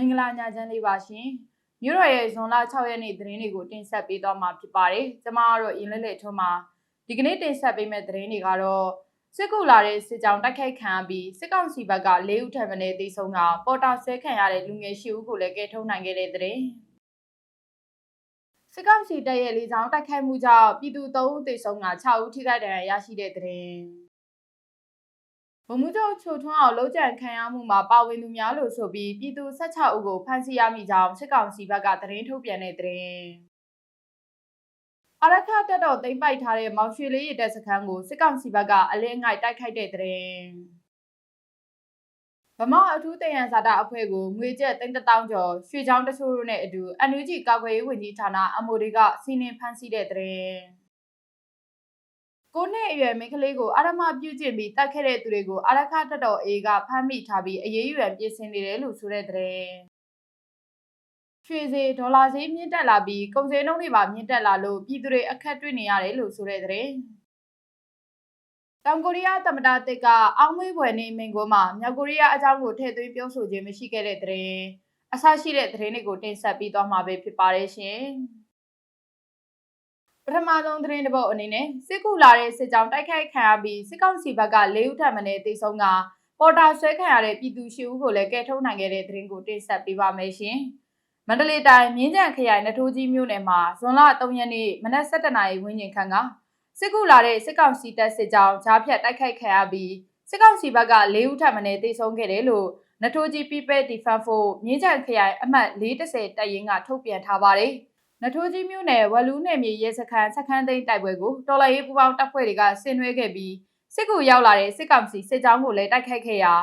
င်္ဂလာညချမ်းလေးပါရှင်မြို့တော်ရဲ့ဇွန်လ6ရက်နေ့သတင်းတွေကိုတင်ဆက်ပေးသွားမှာဖြစ်ပါတယ်ကျွန်မကတော့အင်းလက်လက်ထွန်းမှာဒီကနေ့တင်ဆက်ပေးမယ့်သတင်းတွေကတော့စစ်ကူလာတဲ့စစ်ကြောင်းတိုက်ခိုက်ခံရပြီးစစ်ကောင်စီဘက်က၄ဦးထပ်မံတေဆုံးကပေါ်တာဆဲခံရတဲ့လူငယ်၈ဦးကိုလည်းကယ်ထုတ်နိုင်ခဲ့တဲ့သတင်းစစ်ကောင်စီတပ်ရဲ့လေကြောင်းတိုက်ခိုက်မှုကြောင့်ပြည်သူ၃ဦးသေဆုံးက6ဦးထိခိုက်ဒဏ်ရာရရှိတဲ့သတင်း ဗမှုချုပ်ချိုထွန်းအောင်လုံးကြံခံရမှုမှာပါဝင်သူများလို့ဆိုပြီးပြည်သူ16ဦးကိုဖမ်းဆီးရမိကြောင်းစစ်ကောင်စီဘက်ကသတင်းထုတ်ပြန်တဲ့သတင်းအရခတက်တော်သိမ့်ပိုက်ထားတဲ့မောင်ရွှေလေးရတဲ့စခန်းကိုစစ်ကောင်စီဘက်ကအလင်းငိုက်တိုက်ခိုက်တဲ့သတင်းဗမောအထူးတယံဇာတာအဖွဲ့ကိုငွေကျပ်3000ကျော်ရွှေချောင်းတချို့တို့နဲ့အတူအန်ယူဂျီကာကွယ်ရေးဝန်ကြီးဌာနအမိုတွေကစီနင်ဖမ်းဆီးတဲ့သတင်း ကိုနှစ်အရွယ်မိန်းကလေးကိုအာရမပြုကျင့်ပြီးတတ်ခဲ့တဲ့သူတွေကိုအာရခတက်တော်အေးကဖမ်းမိထားပြီးအရေးယူရန်ပြင်ဆင်နေတယ်လို့ဆိုတဲ့သတင်းရွှေစေဒေါ်လာဈေးမြင့်တက်လာပြီးကုန်စည်နှုန်းတွေပါမြင့်တက်လာလို့ပြည်သူတွေအခက်တွေ့နေရတယ်လို့ဆိုတဲ့သတင်းတောင်ကိုရီးယားသမ္မတတစ်ကအောင်းမွေးပွဲနေမင်ကိုမှာမြောက်ကိုရီးယားအကြောင်းကိုထည့်သွင်းပြောဆိုခြင်းမရှိခဲ့တဲ့သတင်းအဆရှိတဲ့သတင်းတွေကိုတင်ဆက်ပြီးသွားမှာပဲဖြစ်ပါတယ်ရှင် ပထမဆုံးသတင်းတစ်ပုဒ်အနေနဲ့စစ်ကူလာတဲ့စစ်ကြောင်းတိုက်ခိုက်ခံရပြီးစစ်ကောင်စီဘက်က၄ဦးထပ်မံတေဆုံးကပေါ်တာဆွဲခံရတဲ့ပြည်သူရှိဦးကိုလည်းကယ်ထုတ်နိုင်ခဲ့တဲ့သတင်းကိုတင်ဆက်ပေးပါမယ်ရှင်မန္တလေးတိုင်းမြင်းကြံခရိုင်နထိုးကြီးမြို့နယ်မှာဇွန်လ3ရက်နေ့မနက်7:00နာရီဝန်းကျင်ခန့်ကစစ်ကူလာတဲ့စစ်ကောင်စီတပ်စစ်ကြောင်းဂျားဖြတ်တိုက်ခိုက်ခံရပြီးစစ်ကောင်စီဘက်က၄ဦးထပ်မံတေဆုံးခဲ့တယ်လို့နထိုးကြီး People Defense Force မြင်းကြံခရိုင်အမှတ်430တပ်ရင်းကထုတ်ပြန်ထားပါတယ်။ နထိုးကြီးမြို့နယ်ဝလူးနယ်မြေရဲစခန်းစခန်းသိမ်းတိုက်ပွဲကိုတော်လှန်ရေးပူးပေါင်းတပ်ဖွဲ့တွေကဆင်နွှဲခဲ့ပြီးစစ်ကူရောက်လာတဲ့စစ်ကောင်စီစစ်ကြောင်းကိုလည်းတိုက်ခိုက်ခဲ့ရာ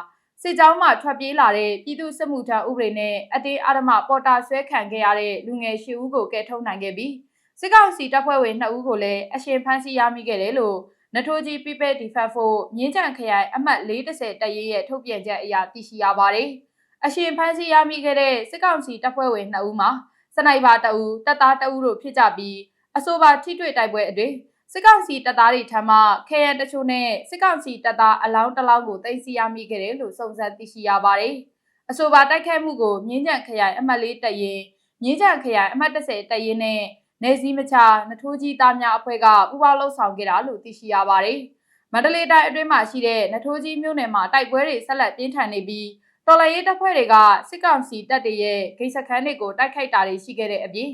စစ်ကြောင်းမှထွက်ပြေးလာတဲ့ပြည်သူစစ်မှုထမ်းဥပဒေနဲ့အတေးအာရမပေါ်တာဆွဲခံခဲ့ရတဲ့လူငယ်၈ဦးကိုကယ်ထုတ်နိုင်ခဲ့ပြီးစစ်ကောင်စီတပ်ဖွဲ့ဝင်2ဦးကိုလည်းအရှင်ဖမ်းဆီးရမိခဲ့တယ်လို့နထိုးကြီး People Defense Force မြင်းကြံခရိုင်အမှတ်430တပ်ရင်းရဲ့ထုတ်ပြန်ချက်အရသိရှိရပါတယ်။အရှင်ဖမ်းဆီးရမိခဲ့တဲ့စစ်ကောင်စီတပ်ဖွဲ့ဝင်2ဦးမှာ စနိုက်ပါ2ဦးတပ်သား2ဦးတို့ဖြစ်ကြပြီးအဆိုပါထိတွေ့တိုက်ပွဲအတွင်းစစ်ကောင်စီတပ်သားတွေထံမှခဲရန်တချို့နဲ့စစ်ကောင်စီတပ်သားအလောင်းတစ်လောင်းကိုသိမ်းဆည်းရမိခဲ့တယ်လို့စုံစမ်းသိရှိရပါတယ်။အဆိုပါတိုက်ခိုက်မှုကိုမြင်းကြံခရိုင်အမှတ်၄တပ်ရင်းမြင်းကြံခရိုင်အမှတ်30တပ်ရင်းနဲ့နေစည်းမချနထိုးကြီးသားများအဖွဲ့ကပူးပေါင်းလှုပ်ဆောင်ခဲ့တာလို့သိရှိရပါတယ်။မန္တလေးတိုင်းအတွင်းမှာရှိတဲ့နထိုးကြီးမြို့နယ်မှာတိုက်ပွဲတွေဆက်လက်ပြင်းထန်နေပြီး တော်လှန်ရေးတပ်ဖွဲ့တွေကစစ်ကောင်စီတပ်တွေရဲ့ဂိတ်စခန်းတွေကိုတိုက်ခိုက်တာတွေရှိခဲ့တဲ့အပြင်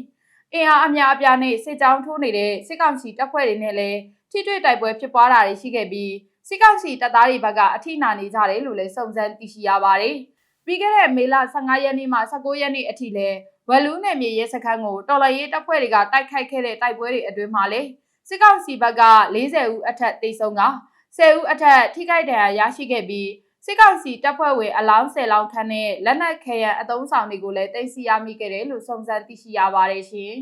အင်အားအများအပြားနဲ့စစ်ကြောင်းထိုးနေတဲ့စစ်ကောင်စီတပ်ဖွဲ့တွေနဲ့လည်းထိတွေ့တိုက်ပွဲဖြစ်ပွားတာတွေရှိခဲ့ပြီးစစ်ကောင်စီတပ်သားတွေဘက်ကအထိနာနေကြတယ်လို့လည်းစုံစမ်းသိရှိရပါတယ်။ပြီးခဲ့တဲ့မေလ15ရက်နေ့မှ19ရက်နေ့အထိလည်းဝက်လူးနယ်မြေရဲစခန်းကိုတော်လရေးတပ်ဖွဲ့တွေကတိုက်ခိုက်ခဲ့တဲ့တိုက်ပွဲတွေအတွင်းမှာလည်းစစ်ကောင်စီဘက်က40ဦးအထက်တိတ်ဆုံးက10ဦးအထက်ထိခိုက်ဒဏ်ရာရရှိခဲ့ပြီး စစ်ကောင်စီတပ်ဖွဲ့ဝင်အလောင်း10လောင်းခန့်နဲ့လက်နက်ခဲယံအသုံးဆောင်တွေကိုလည်းတင်စီရမိခဲ့တယ်လို့စုံစမ်းသိရှိရပါတယ်ရှင်။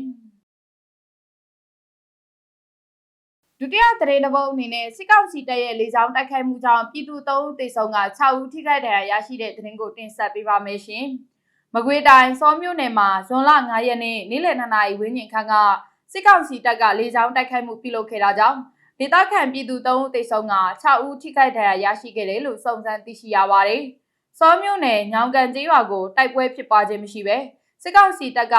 ဒုတိယသတင်းတစ်ပုဒ်အနေနဲ့စစ်ကောင်စီတပ်ရဲ့လေကြောင်းတိုက်ခိုက်မှုကြောင့်ပြည်သူ၃ဦးသေဆုံးက6ဦးထိခိုက်ဒဏ်ရာရရှိတဲ့သတင်းကိုတင်ဆက်ပေးပါမယ်ရှင်။မကွေးတိုင်းစောမြို့နယ်မှာဇွန်လ9ရက်နေ့နေ့လယ်2နာရီဝန်းကျင်ခန့်ကစစ်ကောင်စီတပ်ကလေကြောင်းတိုက်ခိုက်မှုပြုလုပ်ခဲ့တာကြောင့် ဒေသခံပြည်သူ3ဦးသေဆုံးက6ဦးထိခိုက်ဒဏ်ရာရရှိခဲ့တယ်လို့စုံစမ်းသိရှိရပါတယ်။စောမြို့နယ်ညောင်ကန်ကျေးရွာကိုတိုက်ပွဲဖြစ်ပွားခြင်းမရှိဘဲစစ်ကောင်စီတပ်က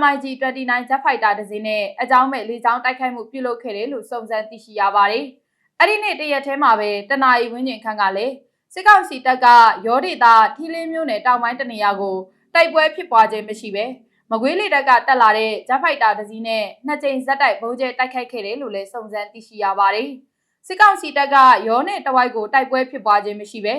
MiG 29 Jet Fighter တစ်စီးနဲ့အကြောင်းမဲ့လေကြောင်းတိုက်ခိုက်မှုပြုလုပ်ခဲ့တယ်လို့စုံစမ်းသိရှိရပါတယ်။အဲ့ဒီနေ့တရက်ထဲမှာပဲတနအီဝင်းကျင်ခန့်ကလည်းစစ်ကောင်စီတပ်ကရောဒေတာထီလင်းမြို့နယ်တောင်ပိုင်းတနေရာကိုတိုက်ပွဲဖြစ်ပွားခြင်းမရှိဘဲ မကွေးလေတပ်ကတက်လာတဲ့ဂျက်ဖိုက်တာတစ်စီးနဲ့နှစ်ကြိမ်ဇက်တိုက်ဘုံကျဲတိုက်ခိုက်ခဲ့တယ်လို့လည်းစုံစမ်းသိရှိရပါတယ်။စစ်ကောင်စီတပ်ကရောနဲ့တဝိုက်ကိုတိုက်ပွဲဖြစ်ပွားခြင်းမရှိပဲ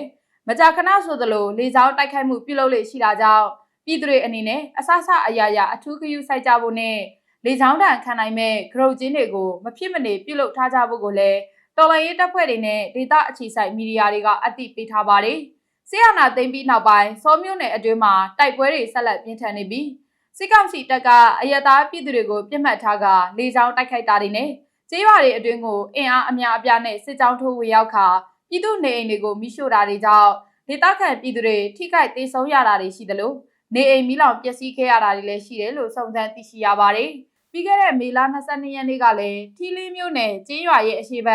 မကြာခဏဆိုသလိုလေကြောင်းတိုက်ခိုက်မှုပြုလုပ်လေရှိတာကြောင့်ပြည်သူတွေအနေနဲ့အဆအဆအရာရာအထူးဂရုစိုက်ကြဖို့နဲ့လေကြောင်းတန်ခံနိုင်မဲ့ဂရုတ်ချင်းတွေကိုမဖြစ်မနေပြုလုပ်ထားကြဖို့ကိုလည်းတော်လှန်ရေးတပ်ဖွဲ့တွေနဲ့ဒေသအခြေစိုက်မီဒီယာတွေကအသိပေးထားပါတယ်။ဆီယနာသိမ်းပြီးနောက်ပိုင်းစောမြို့နယ်အတွင်းမှာတိုက်ပွဲတွေဆက်လက်ပြင်းထန်နေပြီး စစ်ကောင်စီတပ်ကအယက်သားပြည်သူတွေကိုပြစ်မှတ်ထားကလေကြောင်းတိုက်ခိုက်တာတွေနဲ့ကျေးရွာတွေအတွင်းကိုအင်အားအများအပြားနဲ့စစ်ကြောင်းထိုးဝင်ရောက်ခါပြည်သူနေအိမ်တွေကိုမိရှို့တာတွေကြောင့်ဒေသခံပြည်သူတွေထိခိုက်ဒေဆုံးရတာတွေရှိသလိုနေအိမ်မိလောင်ပျက်စီးခဲ့ရတာတွေလည်းရှိတယ်လို့စုံစမ်းသိရှိရပါတယ်။ပြီးခဲ့တဲ့မေလ22ရက်နေ့ကလည်းထီလင်းမြို့နယ်ကျင်းရွာရဲ့အရှိတ်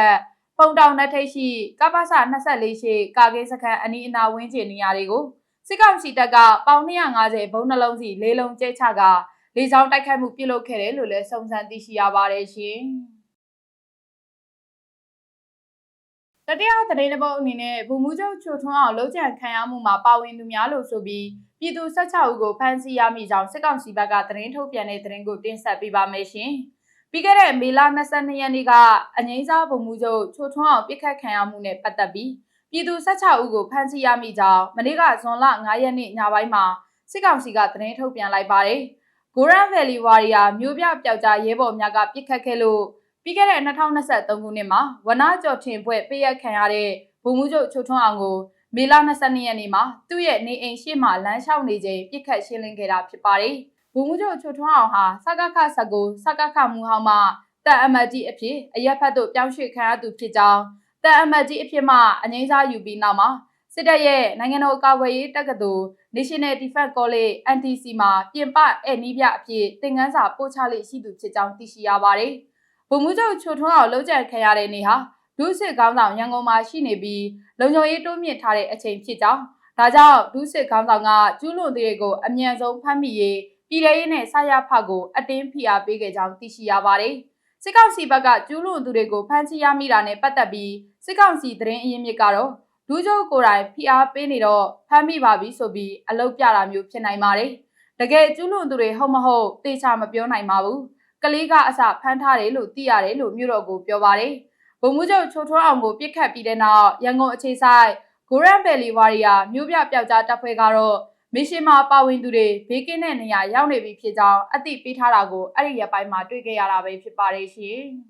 ပုံတောင်နှထိပ်ရှိကပ္ပစ24ရှိကာကင်းစခန်းအနီးအနားဝင်းကျင်နေရာတွေကို စစ်ကောင်စီတပ်ကပေါင်250ဘုံနှလုံးစီလေးလုံးကျဲချကလေကြောင်းတိုက်ခိုက်မှုပြုလုပ်ခဲ့တယ်လို့လည်းစုံစမ်းသိရှိရပါတယ်ရှင်။တတိယသတင်းတစ်ပုဒ်အနေနဲ့ဗိုလ်မှူးချုပ်ချိုထွန်းအောင်လုံးချံခံရမှုမှာပါဝင်သူများလို့ဆိုပြီးပြည်သူ16ဦးကိုဖမ်းဆီးရမိကြောင်းစစ်ကောင်စီဘက်ကသတင်းထုတ်ပြန်တဲ့သတင်းကိုတင်ဆက်ပေးပါမယ်ရှင်။ပြီးခဲ့တဲ့မေလ22ရက်နေ့ကအငိမ့်စားဗိုလ်မှူးချုပ်ချိုထွန်းအောင်ပြစ်ခတ်ခံရမှုနဲ့ပတ်သက်ပြီး ပြည်သူ16ဦးကိုဖမ်းဆီးရမိကြောင်းမနေ့ကဇွန်လ9ရက်နေ့ညပိုင်းမှာစစ်ကောင်စီကသတင်းထုတ်ပြန်လိုက်ပါတယ်။ Goran Valley Warrior မျိုးပြပျောက်ကြားရဲဘော်များကပြစ်ခတ်ခဲ့လို့ပြီးခဲ့တဲ့2023ခုနှစ်မှာဝနာကျော်ထင်ဖွဲ့ပေးရခံရတဲ့ဗိုလ်မှူးချုပ်ချိုထွန်းအောင်ကိုမေလ22ရက်နေ့မှာသူ့ရဲ့နေအိမ်ရှိမှလမ်းလျှောက်နေချိန်ပြစ်ခတ်ရှင်းလင်းခဲ့တာဖြစ်ပါတယ်။ဗိုလ်မှူးချုပ်ချိုထွန်းအောင်ဟာစကခ19စကခမူဟောင်းမှတပ်အမတ်ကြီးအဖြစ်အရက်ဖတ်သို့ပြောင်းရွှေ့ခံရသူဖြစ်ကြောင်း တပ်အမတ်ကြီးအဖြစ်မှအငိမ့်စားယူပြီးနောက်မှာစစ်တပ်ရဲ့နိုင်ငံတော်ကာကွယ်ရေးတက္ကသိုလ် National Defense College NTC မှာပြင်ပအဲနီးပြအဖြစ်သင်ခန်းစာပို့ချလေးရှိသူဖြစ်ကြောင်းသိရှိရပါတယ်။ဗိုလ်မှူးချုပ်ချိုထွန်းအောင်လှုပ်ကြံခံရတဲ့နေ့ဟာဒုစစ်ကောင်းဆောင်ရန်ကုန်မှာရှိနေပြီးလုံခြုံရေးတိုးမြင့်ထားတဲ့အချိန်ဖြစ်ကြောင်းဒါကြောင့်ဒုစစ်ကောင်းဆောင်ကကျူးလွန်သူတွေကိုအမြန်ဆုံးဖမ်းမိရေးပြည်ထရေးနဲ့ဆရာဖကိုအတင်းဖိအားပေးခဲ့ကြောင်းသိရှိရပါတယ်။စစ်ကောင်စီဘက်ကကျူးလွန်သူတွေကိုဖမ်းဆီးရမိတာနဲ့ပတ်သက်ပြီး စစ်ကောင်စီသတင်းအရင်းမြစ်ကတော့ဒူးကျိုးကိုယ်တိုင်ဖိအားပေးနေတော့ဖမ်းမိပါပြီဆိုပြီးအလုတ်ပြတာမျိုးဖြစ်နိုင်ပါတယ်။တကယ်ကျူးလွန်သူတွေဟုတ်မဟုတ်သေချာမပြောနိုင်ပါဘူး။ကလေးကအစဖမ်းထားတယ်လို့သိရတယ်လို့မြို့တော်ကိုပြောပါတယ်။ဗိုလ်မှူးချုပ်ချိုထွန်းအောင်ကိုပြစ်ခတ်ပြီးတဲ့နောက်ရန်ကုန်အခြေဆိုင် Goran Valley Warrior မြို့ပြပျောက်ကြားတပ်ဖွဲ့ကတော့မစ်ရှင်မှာပါဝင်သူတွေဘေးကင်းတဲ့နေရာရောက်နေပြီဖြစ်ကြောင်းအသိပေးထားတာကိုအဲ့ဒီရက်ပိုင်းမှာတွေ့ခဲ့ရတာပဲဖြစ်ပါတယ်ရှင်။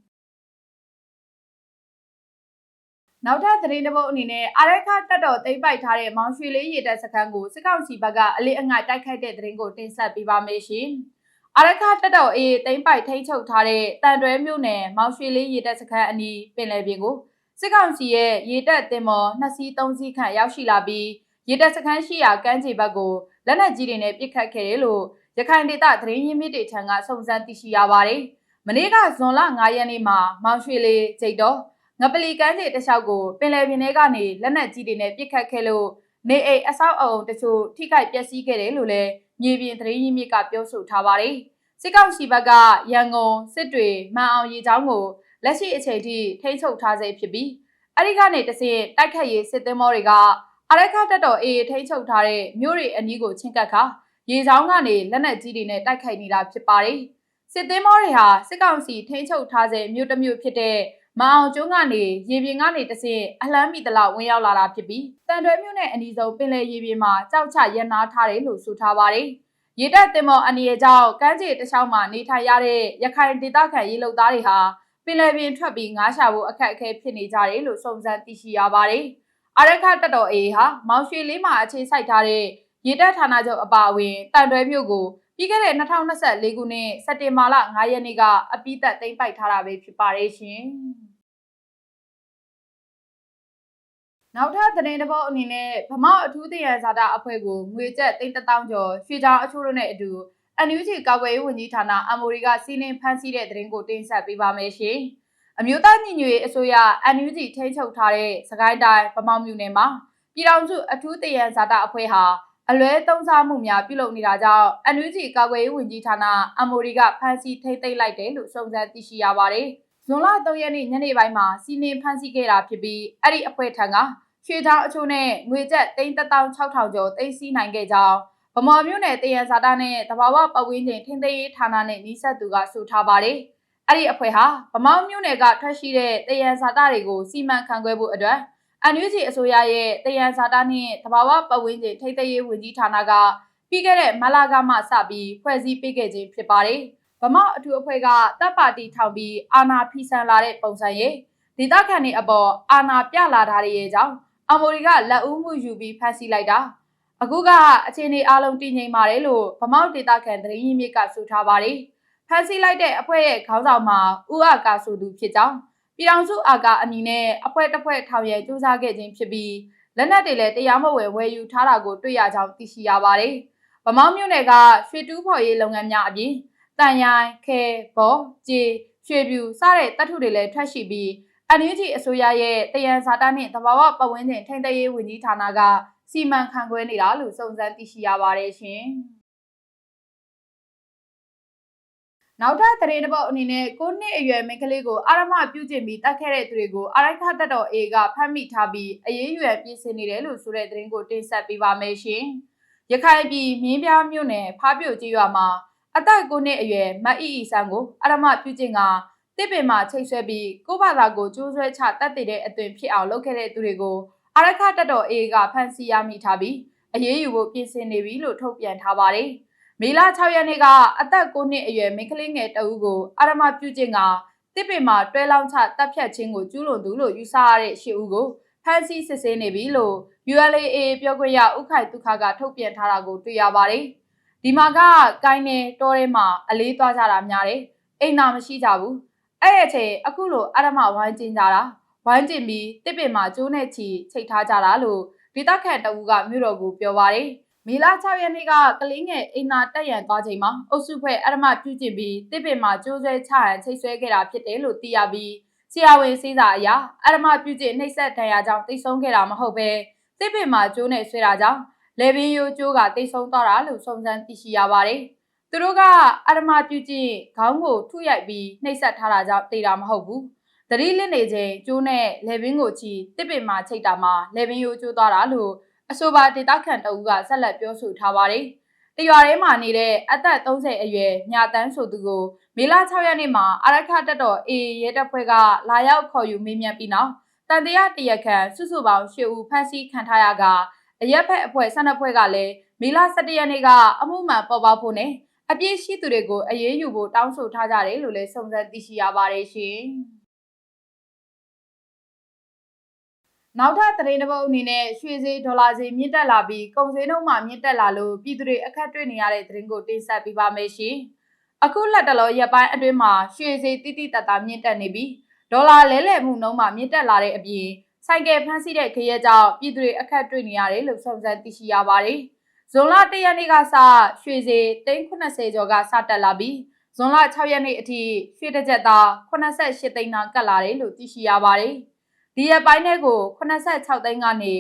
နောက်ထပ်သတင်းတစ်ပုဒ်အနေနဲ့အာရခတက်တော်သိမ့်ပိုက်ထားတဲ့မောင်ရွှေလေးရေတပ်စခန်းကိုစစ်ကောင်စီဘက်ကအလေးအငိုက်တိုက်ခိုက်တဲ့သတင်းကိုတင်ဆက်ပေးပါမယ်ရှင်။အာရခတက်တော်အေးသိမ့်ပိုက်ထိန်းချုပ်ထားတဲ့တန်တွဲမြို့နယ်မောင်ရွှေလေးရေတပ်စခန်းအနီးပင်လယ်ပြင်ကိုစစ်ကောင်စီရဲ့ရေတပ်တင်မော်နှစ်စီးသုံးစီးခန့်ရောက်ရှိလာပြီးရေတပ်စခန်းရှိရာကမ်းခြေဘက်ကိုလက်နက်ကြီးတွေနဲ့ပစ်ခတ်ခဲ့တယ်လို့ရခိုင်ဒေသသတင်းရင်းမြစ်တွေထံကစုံစမ်းသိရှိရပါတယ်။မနေ့ကဇွန်လ9ရက်နေ့မှာမောင်ရွှေလေးကျိတ်တော် ငပလီကမ်းခြေတလျှောက်ကိုပင်လယ်ပြင်ထဲကနေလက်နက်ကြီးတွေနဲ့ပစ်ခတ်ခဲ့လို့နေအိမ်အဆောက်အအုံတချို့ထိခိုက်ပျက်စီးခဲ့တယ်လို့လည်းမြေပြင်သတင်းရင်းမြစ်ကပြောဆိုထားပါတယ်။စစ်ကောင်စီဘက်ကရန်ကုန်စစ်တွေမှန်အောင်ရေချောင်းကိုလက်ရှိအချိန်ထိထိန်းချုပ်ထားဆဲဖြစ်ပြီးအဲ့ဒီကနေတဆင့်တိုက်ခတ်ရေးစစ်သင်္ဘောတွေကအာရခတက်တော်အေးထိန်းချုပ်ထားတဲ့မြို့တွေအနီးကိုချင်းကပ်ခါရေချောင်းကနေလက်နက်ကြီးတွေနဲ့တိုက်ခိုက်နေတာဖြစ်ပါတယ်။စစ်သင်္ဘောတွေဟာစစ်ကောင်စီထိန်းချုပ်ထားတဲ့မြို့တစ်မြို့ဖြစ်တဲ့ မအောင်ကျွန်းကနေရေပြင်ကနေတဆင့်အလှမ်းမီတလောက်ဝင်ရောက်လာတာဖြစ်ပြီးတန်တွဲမြို့နယ်အနီးဆုံးပင်လယ်ရေပြင်မှာကြောက်ချရန်နာထားတယ်လို့ဆိုထားပါတယ်။ရေတပ်တင်မော်အနီရဲ့ကြောင့်ကမ်းခြေတခြားမှာနေထိုင်ရတဲ့ရခိုင်ဒေသခံရေလုံသားတွေဟာပင်လယ်ပြင်ထွက်ပြီးငါးရှာဖို့အခက်အခဲဖြစ်နေကြတယ်လို့စုံစမ်းသိရှိရပါတယ်။အာရခတက်တော်အေဟာမောင်ရွှေလေးမှာအခြေစိုက်ထားတဲ့ရေတပ်ဌာနချုပ်အပါအဝင်တန်တွဲမြို့ကို ပြီးခဲ့တဲ့2024ခုနှစ်စက်တင်ဘာလ9ရက်နေ့ကအပိသက်သိမ်းပိုက်ထားတာပဲဖြစ်ပါတယ်ရှင်။နောက်ထပ်သတင်းတစ်ပုဒ်အနေနဲ့ဗမောက်အထူးတရဇာတာအဖွဲ့ကိုငွေကျပ်3000ကျော်ရွှေချောင်းအချို့တို့နဲ့အတူ NUG ကာကွယ်ရေးဝန်ကြီးဌာန MOD ကစီးနင်းဖမ်းဆီးတဲ့သတင်းကိုတင်ဆက်ပေးပါမယ်ရှင်။အမျိုးသားညီညွတ်ရေးအစိုးရ NUG ထိန်းချုပ်ထားတဲ့စကိုင်းတိုင်းဗမောက်မြို့နယ်မှာပြည်ထောင်စုအထူးတရဇာတာအဖွဲ့ဟာ အလွဲသုံးစားမှုများပြုလုပ်နေတာကြောင့် NUG ကာကွယ်ရေးဝန်ကြီးဌာန MOD ကဖမ်းဆီးထိန်းသိမ်းလိုက်တယ်လို့စုံစမ်းသိရှိရပါတယ်။ဇွန်လ3ရက်နေ့ညနေပိုင်းမှာစီးနင်းဖမ်းဆီးခဲ့တာဖြစ်ပြီးအဲ့ဒီအဖွဲ့ထံကရွှေချောင်းအချို့နဲ့ငွေကျပ်3,6000ကျော်သိမ်းဆည်းနိုင်ခဲ့ကြောင်းဗမော်မြို့နယ်တရန်ဇာတာနဲ့တဘာဝပတ်ဝန်းကျင်ထိန်းသိမ်းရေးဌာနနဲ့နှိဆက်သူကဆိုထားပါတယ်။အဲ့ဒီအဖွဲ့ဟာဗမော်မြို့နယ်ကထွက်ရှိတဲ့တရန်ဇာတာတွေကိုစီမံခန့်ခွဲဖို့အတွက် အန်ယူဂျီအစိုးရရဲ့တရန်ဇာတာနဲ့တဘာဝပတ်ဝန်းကျင်ထိန်းသိမ်းရေးဝန်ကြီးဌာနကပြီးခဲ့တဲ့မလာကမှစပြီးဖွဲ့စည်းပေးခဲ့ခြင်းဖြစ်ပါတယ်။ဗမောက်အထူးအဖွဲ့ကတပ်ပါတီထောင်ပြီးအာဏာဖီဆန်လာတဲ့ပုံစံရဲ့ဒေသခံတွေအပေါ်အာဏာပြလာတာတွေရဲ့ကြောင့်အမေရိကလက်ဦးမှုယူပြီးဖမ်းဆီးလိုက်တာအခုကအခြေအနေအလုံးတည်ငြိမ်ပါတယ်လို့ဗမောက်ဒေတာခန်သတင်းရင်းမြစ်ကဆိုထားပါတယ်ဖမ်းဆီးလိုက်တဲ့အဖွဲ့ရဲ့ခေါင်းဆောင်မှာဦးအကာဆိုသူဖြစ်ကြောင်း ပြည်ထောင်စုအာကာအမည်နဲ့အဖွဲ့တစ်ဖွဲ့ထောင်ရစူးစမ်းခဲ့ခြင်းဖြစ်ပြီးလက်နက်တွေလည်းတရားမဝင်ဝယ်ယူထားတာကိုတွေ့ရကြောင်းသိရှိရပါတယ်ဗမောက်မြို့နယ်ကရွှေတူးဖော်ရေးလုပ်ငန်းများအပြင်တန်ရိုင်းခဲဘောကြေရွှေပြူစတဲ့တပ်ထုတွေလည်းထွက်ရှိပြီး NUG အစိုးရရဲ့တယံဇာတာနှင့်သဘာဝပတ်ဝန်းကျင်ထိန်းသိမ်းရေးဝန်ကြီးဌာနကစီမံခန့်ခွဲနေတာလို့စုံစမ်းသိရှိရပါတယ်ရှင်။ နောက်ထပ်သတင်းတစ်ပုဒ်အနေနဲ့ကိုနှစ်အရွယ်မိန်းကလေးကိုအာရမပြုကျင့်ပြီးတတ်ခဲ့တဲ့သူတွေကိုအာရိုက်ခတ်တော် A ကဖမ်းမိထားပြီးအရေးယူရပြင်ဆင်နေတယ်လို့ဆိုတဲ့သတင်းကိုတင်ဆက်ပေးပါမယ်ရှင်။ရခိုင်ပြည်မြင်းပြားမြို့နယ်ဖားပြိုကြီးရွာမှာအသက်9နှစ်အရွယ်မအီအီဆန်ကိုအာရမပြုကျင့်ကတစ်ပင်မှာချိတ်ဆွဲပြီးကိုဘာသာကိုကျိုးဆွဲချတတ်တဲ့အသွင်ဖြစ်အောင်လုပ်ခဲ့တဲ့သူတွေကိုအာရခတ်တော် A ကဖမ်းဆီးရမိထားပြီးအရေးယူဖို့ပြင်ဆင်နေပြီလို့ထုတ်ပြန်ထားပါတယ်။ မေလ6ရက်နေ့ကအသက်9နှစ်အရွယ်မိန်းကလေးငယ်တဦးကိုအာရမပြုခြင်းကတစ်ပင်မှာတွဲလောင်းချတပ်ဖြတ်ခြင်းကိုကျူးလွန်သူလို့ယူဆရတဲ့ရှစ်ဦးကိုဖမ်းဆီးစစ်ဆေးနေပြီလို့ ULA ပြောခွင့်ရဥခိုင်ဒုက္ခကထုတ်ပြန်ထားတာကိုတွေ့ရပါတယ်။ဒီမှာကကိုင်းနေတောထဲမှာအလေးသွားကြတာများတယ်။အိမ်နာမရှိကြဘူး။အဲ့အချိန်အခုလိုအာရမဝိုင်းကျင်ကြတာဝိုင်းကျင်ပြီးတစ်ပင်မှာကျိုးနဲ့ချီချိတ်ထားကြတာလို့ဒေသခံတအူးကမြို့တော်ကိုပြောပါတယ်။ မေလ6ရက်နေ့ကကလေးငယ်အိမ်နာတက်ရန်သွားချိန်မှာအုပ်စုဖွဲ့အရမပြုကျင့်ပြီးတစ်ပင်မှာကျိုးဆွဲချရန်ချိတ်ဆွဲခဲ့တာဖြစ်တယ်လို့သိရပြီးဆရာဝန်စေးစာအရာအရမပြုကျင့်နှိပ်စက်ဒဏ်ရာကြောင့်တိတ်ဆုံးခဲ့တာမဟုတ်ပဲတစ်ပင်မှာကျိုးနဲ့ဆွဲတာကြောင့်လေဘင်းရိုးကျိုးကတိတ်ဆုံးသွားတာလို့စုံစမ်းသိရှိရပါတယ်။သူတို့ကအရမပြုကျင့်ခေါင်းကိုထုရိုက်ပြီးနှိပ်စက်ထားတာကြောင့်တိတ်တာမဟုတ်ဘူး။တတိလစ်နေချိန်ကျိုးနဲ့လေဘင်းကိုချီတစ်ပင်မှာချိတ်တာမှာလေဘင်းရိုးကျိုးသွားတာလို့ အဆိုပါဒေတာခန်တအူးကဆက်လက်ပြောဆိုထားပါတယ်။တရွာထဲမှာနေတဲ့အသက်30အရွယ်မြတန်းဆိုသူကိုမေလ6ရက်နေ့မှာအာရခတက်တော် A ရဲတပ်ဖွဲ့ကလာရောက်ခေါ်ယူမေးမြန်းပြီးနောက်တန်တရားတရခန်စုစုပေါင်း10ဦးဖမ်းဆီးခံထားရကအရက်ဖက်အဖွဲ့12ဖွဲ့ကလည်းမေလ17ရက်နေ့ကအမှုမှန်ပေါ်ပေါက်ဖို့နဲ့အပြည့်ရှိသူတွေကိုအရေးယူဖို့တောင်းဆိုထားကြတယ်လို့လည်းစုံစမ်းသိရှိရပါတယ်ရှင်။ နောက်ထပ်သတင်းတစ်ပုဒ်အနေနဲ့ရွှေဈေးဒေါ်လာဈေးမြင့်တက်လာပြီးကုန်ဈေးနှုန်းမှမြင့်တက်လာလို့ပြည်သူတွေအခက်တွေ့နေရတဲ့သတင်းကိုတင်ဆက်ပေးပါမယ်ရှင်။အခုလက်တလောရက်ပိုင်းအတွင်းမှာရွှေဈေးတိတိတတ်တာမြင့်တက်နေပြီးဒေါ်လာလဲလှယ်မှုနှုန်းမှမြင့်တက်လာတဲ့အပြင်ဆိုင်ကယ်ဖမ်းဆီးတဲ့ခရဲကြောင့်ပြည်သူတွေအခက်တွေ့နေရတယ်လို့စုံစမ်းသိရှိရပါတယ်။ဇွန်လ၁ရက်နေ့ကစရွှေဈေး390ကျော်ကစတက်လာပြီးဇွန်လ6ရက်နေ့အထိရွှေတစ်ကြက်သား88သိန်းနာကတ်လာတယ်လို့သိရှိရပါတယ်။ ဒီရက်ပိုင်းထဲကို86သိန်းကနေ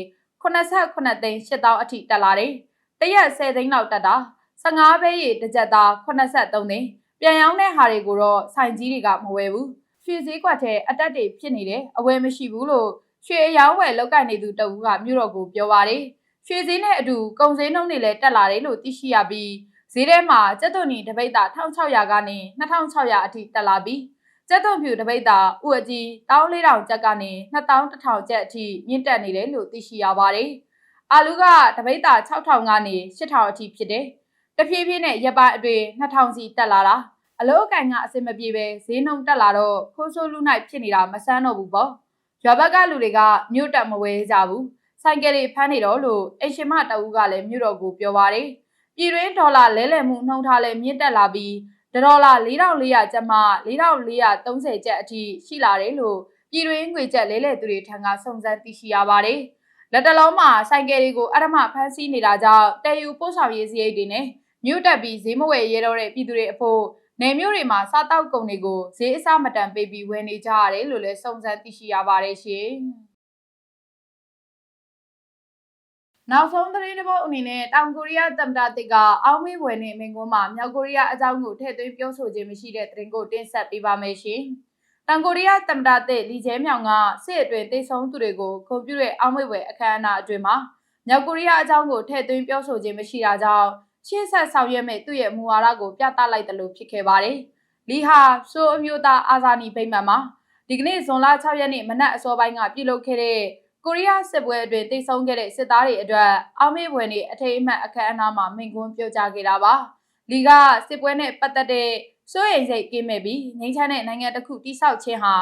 89သိန်း8000အထိတက်လာတယ်။တရက်10သိန်းလောက်တက်တာ15ဘဲရီတစ်ကြက်သား83သိန်းပြန်ရောင်းတဲ့ဟာတွေကိုတော့ဆိုင်ကြီးတွေကမဝယ်ဘူး။ရွှေစည်းကွက်ထဲအတက်တွေဖြစ်နေတယ်အဝယ်မရှိဘူးလို့ရွှေအယောင်းဝယ်လောက်ကန်နေသူတဦးကမြို့တော်ကိုပြောပါတယ်။ရွှေစည်းနဲ့အတူကုန်စည်နှုန်းတွေလည်းတက်လာတယ်လို့သိရှိရပြီးဈေးထဲမှာကျက်သွန်နီတပိတ်တာ1600ကနေ2600အထိတက်လာပြီး ကျက်သွန်ဖြူတပိတ်တာဥအကြီး14000ကျပ်ကနေ2100ကျပ်အထိမြင့်တက်နေတယ်လို့သိရှိရပါတယ်။အာလူကတပိတ်တာ6000ကနေ8000အထိဖြစ်တယ်။တဖြည်းဖြည်းနဲ့ရပ်ပိုင်းအတွင်း2000စီတက်လာတာအလို့အကင်ကအစင်မပြေပဲဈေးနှုန်းတက်လာတော့ခိုးဆိုးလူနိုင်ဖြစ်နေတာမဆန်းတော့ဘူးပေါ့။ရွာဘက်ကလူတွေကမြို့တက်မဝဲကြဘူး။ဆိုင်ကယ်တွေဖမ်းနေတော့လို့အရှင်မတအူးကလည်းမြို့တော်ကိုပြောပါတယ်။ပြည်တွင်းဒေါ်လာလဲလှယ်မှုနှုန်းထားလဲမြင့်တက်လာပြီး ဒေါ်လာ4400ကျပ်မှ4430ကျပ်အထိရှိလာတယ်လို့ပြည်တွင်းငွေကျပ်လဲလှယ်သူတွေထံကစုံစမ်းသိရှိရပါတယ်။လက်တလုံးမှာဆိုင်ကယ်တွေကိုအရမဖမ်းဆီးနေတာကြောင့်တည်ယူပို့ဆောင်ရေးစရိတ်တွေနဲ့မြို့တက်ပြီးဈေးမဝယ်ရဲတော့တဲ့ပြည်သူတွေအဖို့နေမျိုးတွေမှာစားတောက်ကုန်တွေကိုဈေးအဆမတန်ပေးပြီးဝယ်နေကြရတယ်လို့လည်းစုံစမ်းသိရှိရပါတယ်ရှင်။ နောက်ဆုံးသတင်းတစ်ပုဒ်အနေနဲ့တောင်ကိုရီးယားသမ္မတတစ်ကအောင်းမေးဝယ်နေမင်းကွန်းမှာမြောက်ကိုရီးယားအကြောင်းကိုထည့်သွင်းပြောဆိုခြင်းမရှိတဲ့သတင်းကိုတင်ဆက်ပေးပါမယ်ရှင်။တောင်ကိုရီးယားသမ္မတတစ်လီကျဲမြောင်ကစစ်အတွင်းတိတ်ဆုံးသူတွေကိုဂုဏ်ပြုတဲ့အောင်းမေးဝယ်အခမ်းအနားအတွင်းမှာမြောက်ကိုရီးယားအကြောင်းကိုထည့်သွင်းပြောဆိုခြင်းမရှိတာကြောင့်ရှေ့ဆက်ဆောင်ရွက်မဲ့သူ့ရဲ့မူဝါဒကိုပြသလိုက်တယ်လို့ဖြစ်ခဲ့ပါတယ်။လီဟာဆိုအမျိုးသားအာဇာနည်ဗိမာန်မှာဒီကနေ့ဇွန်လ6ရက်နေ့မနက်အစောပိုင်းကပြုလုပ်ခဲ့တဲ့ ကိုရီးယားစစ်ပွဲအတွင်းတိတ်ဆုံးခဲ့တဲ့စစ်သားတွေအတွက်အောက်မေ့ဘွယ်နေအထိမ်းအမှတ်အခမ်းအနားမှာမိန့်ခွန်းပြောကြားခဲ့တာပါ။လီကစစ်ပွဲနဲ့ပတ်သက်တဲ့စိုးရိမ်စိတ်ကင်းမဲ့ပြီးငြိမ်းချမ်းတဲ့နိုင်ငံတစ်ခုတိဆောက်ခြင်းဟာ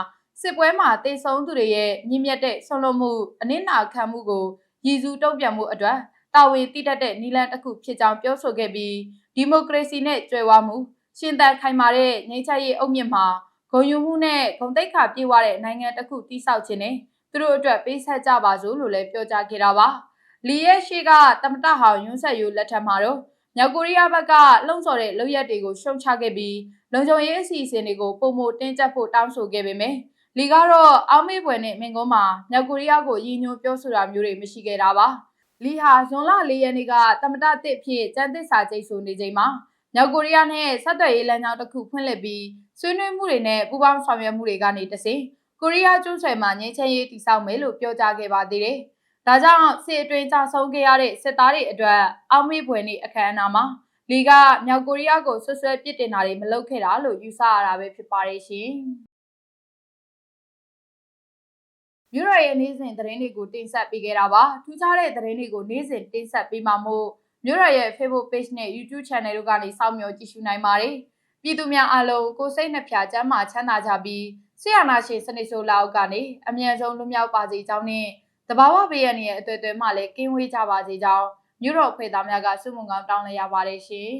စစ်ပွဲမှာတိတ်ဆုံးသူတွေရဲ့မြင့်မြတ်တဲ့ဆုံးလွတ်မှုအနစ်နာခံမှုကိုရည်စူးတုံ့ပြန်မှုအတွက်တာဝန်တည်တတ်တဲ့နီလန်တစ်ခုဖြစ်ကြောင်းပြောဆိုခဲ့ပြီးဒီမိုကရေစီနဲ့ကြွယ်ဝမှုရှင်သန်ခိုင်မာတဲ့ငြိမ်းချမ်းရေးအုတ်မြစ်မှာဂုဏ်ယူမှုနဲ့ဂုဏ်သိက္ခာပြည့်ဝတဲ့နိုင်ငံတစ်ခုတိဆောက်ခြင်းနဲ့ သူတို့အတွက်ပေးဆက်ကြပါစို့လို့လည်းပြောကြားခဲ့တာပါလီရဲ့ရှိကတမတဟောင်ယွန်းဆက်ယူလက်ထက်မှာတော့မြောက်ကိုရီးယားဘက်ကလှုံ့ဆော်တဲ့လုပ်ရက်တွေကိုရှုံချခဲ့ပြီးလုံခြုံရေးအစီအစဉ်တွေကိုပုံမတင်းကျပ်ဖို့တောင်းဆိုခဲ့ပေမယ့်လီကတော့အောက်မေ့ပွဲနဲ့မင်ကုန်းမှာမြောက်ကိုရီးယားကိုရည်ညွှန်းပြောဆိုတာမျိုးတွေမရှိခဲ့တာပါလီဟာဇွန်လ၄ရက်နေ့ကတမတတစ်ဖြစ်ကျန်းသစ္စာကျိတ်ဆိုနေချိန်မှာမြောက်ကိုရီးယားနဲ့ဆက်သွယ်ရေးလမ်းကြောင်းတစ်ခုဖွင့်လှစ်ပြီးဆွေးနွေးမှုတွေနဲ့ပူးပေါင်းဆောင်ရွက်မှုတွေကနေတဆင့် ကိုရီးယားကျွန်းဆွယ်မှာငြိမ်းချမ်းရေးတည်ဆောက်မယ်လို့ပြောကြားခဲ့ပါသေးတယ်။ဒါကြောင့်စစ်အတွင်းကြဆုံးခဲ့ရတဲ့စစ်သားတွေအတွက်အောက်မေ့ဖွယ်နေ့အခမ်းအနားမှာလီကမြောက်ကိုရီးယားကိုဆွဆွဲပစ်တင်တာတွေမလုပ်ခဲ့တာလို့ယူဆရတာပဲဖြစ်ပါတယ်ရှင်။မြို့တော်ရဲ့နေ့စဉ်သတင်းတွေကိုတင်ဆက်ပေးခဲ့တာပါထူးခြားတဲ့သတင်းတွေကိုနေ့စဉ်တင်ဆက်ပေးမှာမို့မြို့တော်ရဲ့ Facebook Page နဲ့ YouTube Channel တို့ကနေစောင့်မျှော်ကြည့်ရှုနိုင်ပါတယ်ပြည်သူများအားလုံးကိုယ်စိတ်နှဖျားကျန်းမာချမ်းသာကြပြီး ဆရာနာရှင်စနစ်ဆိုးလောက်ကနေအမြန်ဆုံးလွတ်မြောက်ပါစေကြောင်းနဲ့တဘာဝဘေးရန်ရဲ့အတွေ့အကြုံမှလည်းကင်းဝေးကြပါစေကြောင်းမြို့တော်ဖွဲ့သားများကဆုမွန်ကောင်းတောင်းလိုက်ရပါတယ်ရှင်